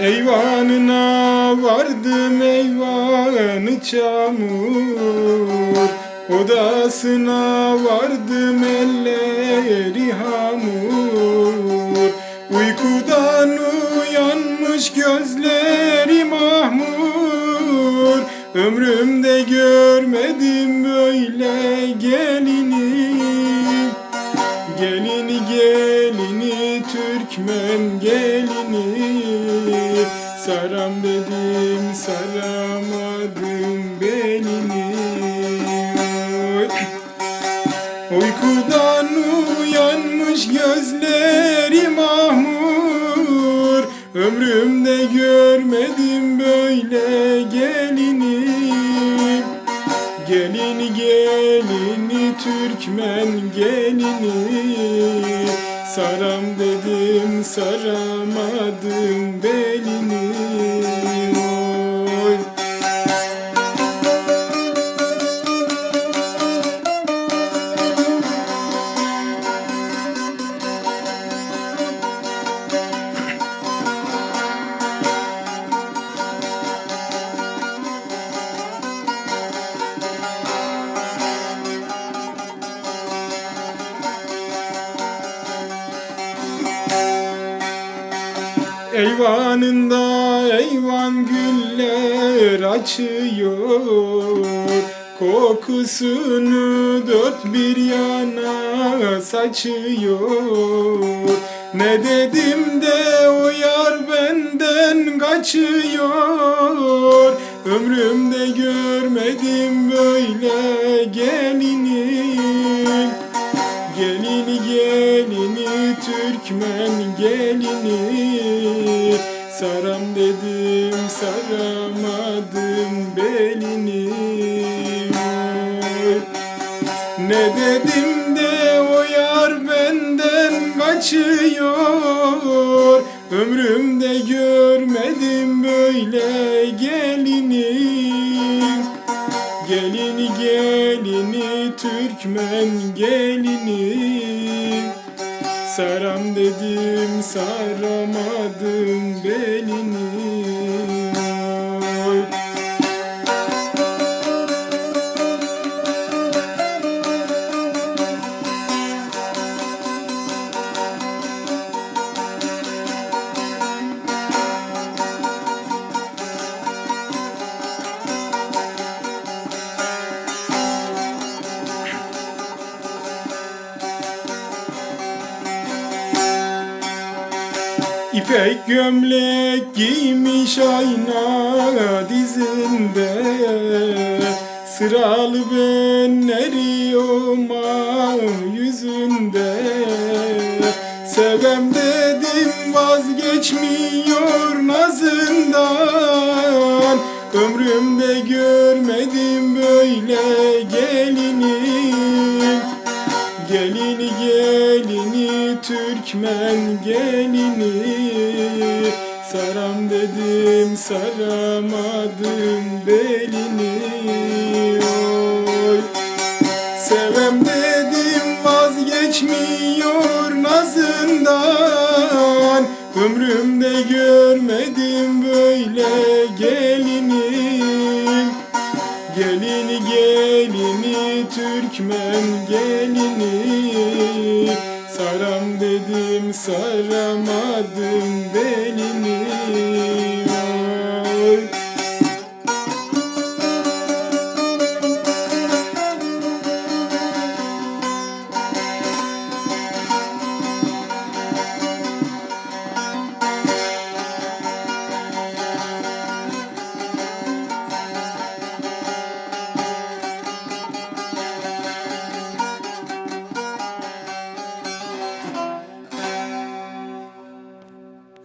Eyvanına vardım eyvanı çamur. Odasına vardım elleri hamur. Uykudan uyanmış gözleri mahmur. Ömrümde görmedim böyle gelini Türkmen gelini Saram dedim saramadım belini. Oy. Uykudan uyanmış gözleri mahmur. Ömrümde görmedim böyle gelini. Gelini gelini Türkmen gelini Saram dedim saramadım belini Eyvanında eyvan güller açıyor. Kokusunu dört bir yana saçıyor. Ne dedim de o yar benden kaçıyor. Ömrümde görmedim böyle Saram dedim saramadım belini. Ne dedim de o yar benden kaçıyor. Ömrümde görmedim böyle gelini. Gelini gelini Türkmen gelini. Saram dedim saramadım belini İpek gömlek giymiş ayna dizinde. Sıralı benleri oma yüzünde. Sevem dedim vazgeçmiyor nazından. Ömrümde görmedim böyle gelini. Gelini gelini Türkmen gelini saramadım belini. Oy. Sevem dedim vazgeçmiyor nazından. Ömrümde görmedim böyle gelini. Gelini gelini Türkmen gelini. Saram dedim saramadım belini